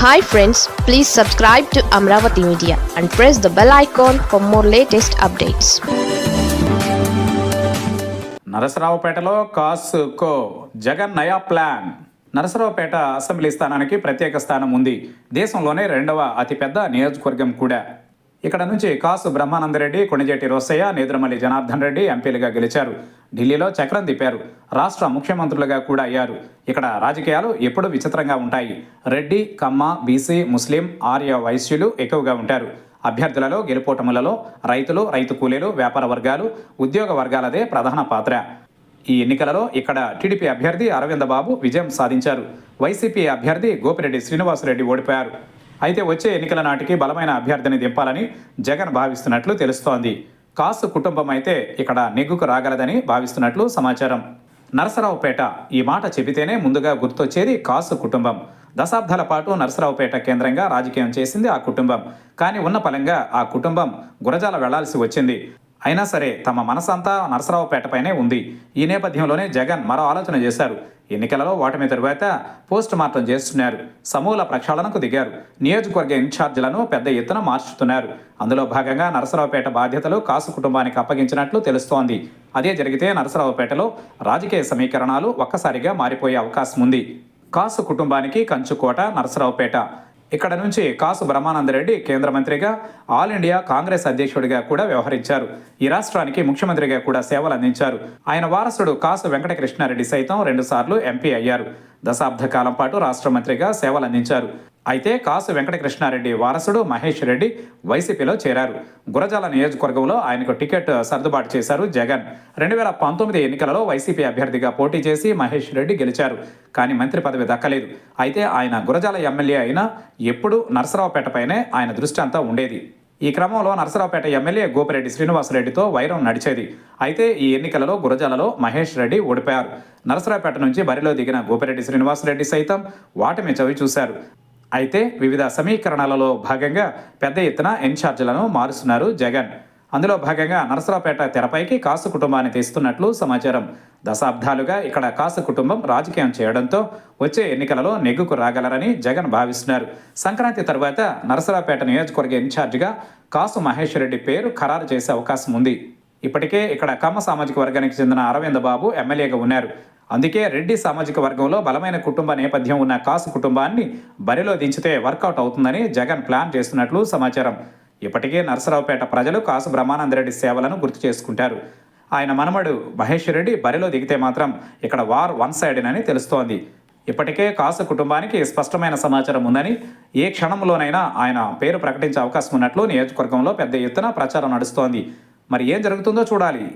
Hi friends please subscribe to Amaravati media and press the bell icon for more latest updates నరసరావుపేటలో కాసుకో జగన్ నయా plan. Narasaraopet assembly స్థానానికి ప్రత్యేక స్థానం ఉంది. దేశంలోనే రెండవ అతిపెద్ద నియోజకవర్గం కూడా. ఇక్కడ నుంచి కాసు బ్రహ్మానందరెడ్డి కొణిజేటి రోసయ్య నేదురమల్లి జనార్దన్ రెడ్డి ఎంపీలుగా గెలిచారు. ఢిల్లీలో చక్రం తిప్పారు. రాష్ట్ర ముఖ్యమంత్రులుగా కూడా అయ్యారు. ఇక్కడ రాజకీయాలు ఎప్పుడూ విచిత్రంగా ఉంటాయి. రెడ్డి కమ్మ బీసీ ముస్లిం ఆర్య వైశ్యులు ఎక్కువగా ఉంటారు. అభ్యర్థులలో గెలుపోటములలో రైతులు రైతు కూలీలు వ్యాపార వర్గాలు ఉద్యోగ వర్గాలదే ప్రధాన పాత్ర. ఈ ఎన్నికలలో ఇక్కడ టీడీపీ అభ్యర్థి అరవింద బాబు విజయం సాధించారు. వైసీపీ అభ్యర్థి గోపిరెడ్డి శ్రీనివాసరెడ్డి ఓడిపోయారు. అయితే వచ్చే ఎన్నికల నాటికి బలమైన అభ్యర్థిని దింపాలని జగన్ భావిస్తున్నట్లు తెలుస్తోంది. కాసు కుటుంబం అయితే ఇక్కడ నెగ్గుకు రాగలదని భావిస్తున్నట్లు సమాచారం. నరసరావుపేట ఈ మాట చెబితేనే ముందుగా గుర్తొచ్చేది కాసు కుటుంబం. దశాబ్దాల పాటు నరసరావుపేట కేంద్రంగా రాజకీయం చేసింది ఆ కుటుంబం. కానీ ఉన్న పలంగా ఆ కుటుంబం గురజాల వెళ్ళాల్సి వచ్చింది. అయినా సరే తమ మనసంతా నరసరావుపేటపైనే ఉంది. ఈ నేపథ్యంలోనే జగన్ మరో ఆలోచన చేశారు. ఎన్నికలలో ఓటమి తరువాత పోస్ట్ మార్టం చేస్తున్నారు. సమూల ప్రక్షాళనకు దిగారు. నియోజకవర్గ ఇన్ఛార్జీలను పెద్ద ఎత్తున మార్చుతున్నారు. అందులో భాగంగా నరసరావుపేట బాధ్యతలు కాసు కుటుంబానికి అప్పగించినట్లు తెలుస్తోంది. అదే జరిగితే నరసరావుపేటలో రాజకీయ సమీకరణాలు ఒక్కసారిగా మారిపోయే అవకాశం ఉంది. కాసు కుటుంబానికి కంచుకోట నరసరావుపేట. ఇక్కడ నుంచి కాసు బ్రహ్మానందరెడ్డి కేంద్ర మంత్రిగా ఆల్ ఇండియా కాంగ్రెస్ అధ్యక్షుడిగా కూడా వ్యవహరించారు. ఈ రాష్ట్రానికి ముఖ్యమంత్రిగా కూడా సేవలు అందించారు. ఆయన వారసుడు కాసు వెంకటకృష్ణారెడ్డి సైతం రెండుసార్లు ఎంపీ అయ్యారు. దశాబ్ద కాలం పాటు రాష్ట్ర మంత్రిగా సేవలు అందించారు. అయితే కాసు వెంకటకృష్ణారెడ్డి వారసుడు మహేష్ రెడ్డి వైసీపీలో చేరారు. గురజాల నియోజకవర్గంలో ఆయనకు టికెట్ సర్దుబాటు చేశారు జగన్. రెండు వేల పంతొమ్మిది ఎన్నికలలో వైసీపీ అభ్యర్థిగా పోటీ చేసి మహేష్ రెడ్డి గెలిచారు. కానీ మంత్రి పదవి దక్కలేదు. అయితే ఆయన గురజాల ఎమ్మెల్యే అయినా ఎప్పుడూ నరసరావుపేటపైనే ఆయన దృష్టి అంతా ఉండేది. ఈ క్రమంలో నరసరావుపేట ఎమ్మెల్యే గోపిరెడ్డి శ్రీనివాసరెడ్డితో వైరం నడిచేది. అయితే ఈ ఎన్నికలలో గురజాలలో మహేష్ రెడ్డి ఓడిపోయారు. నరసరావుపేట నుంచి బరిలో దిగిన గోపిరెడ్డి శ్రీనివాసరెడ్డి సైతం వాటమి చవి చూశారు అయితే వివిధ సమీకరణలలో భాగంగా పెద్ద ఎత్తున ఇన్ఛార్జీలను మారుస్తున్నారు జగన్. అందులో భాగంగా నరసరావుపేట తెరపైకి కాసు కుటుంబాన్ని తీస్తున్నట్లు సమాచారం. దశాబ్దాలుగా ఇక్కడ కాసు కుటుంబం రాజకీయం చేయడంతో వచ్చే ఎన్నికలలో నెగ్గుకు రాగలరని జగన్ భావిస్తున్నారు. సంక్రాంతి తర్వాత నరసరావుపేట నియోజకవర్గ ఇన్ఛార్జిగా కాసు మహేష్ రెడ్డి పేరు ఖరారు చేసే అవకాశం ఉంది. ఇప్పటికే ఇక్కడ కమ్మ సామాజిక వర్గానికి చెందిన అరవింద బాబు ఎమ్మెల్యేగా ఉన్నారు. అందుకే రెడ్డి సామాజిక వర్గంలో బలమైన కుటుంబ నేపథ్యం ఉన్న కాసు కుటుంబాన్ని బరిలో దించితే వర్కౌట్ అవుతుందని జగన్ ప్లాన్ చేస్తున్నట్లు సమాచారం. ఇప్పటికే నరసరావుపేట ప్రజలు కాసు బ్రహ్మానందరెడ్డి సేవలను గుర్తు చేసుకుంటారు. ఆయన మనమడు మహేష్ రెడ్డి బరిలో దిగితే మాత్రం ఇక్కడ వార్ వన్ సైడెనని తెలుస్తోంది. ఇప్పటికే కాసు కుటుంబానికి స్పష్టమైన సమాచారం ఉందని ఏ క్షణంలోనైనా ఆయన పేరు ప్రకటించే అవకాశం ఉన్నట్లు నియోజకవర్గంలో పెద్ద ఎత్తున ప్రచారం నడుస్తోంది. మరి ఏం జరుగుతుందో చూడాలి.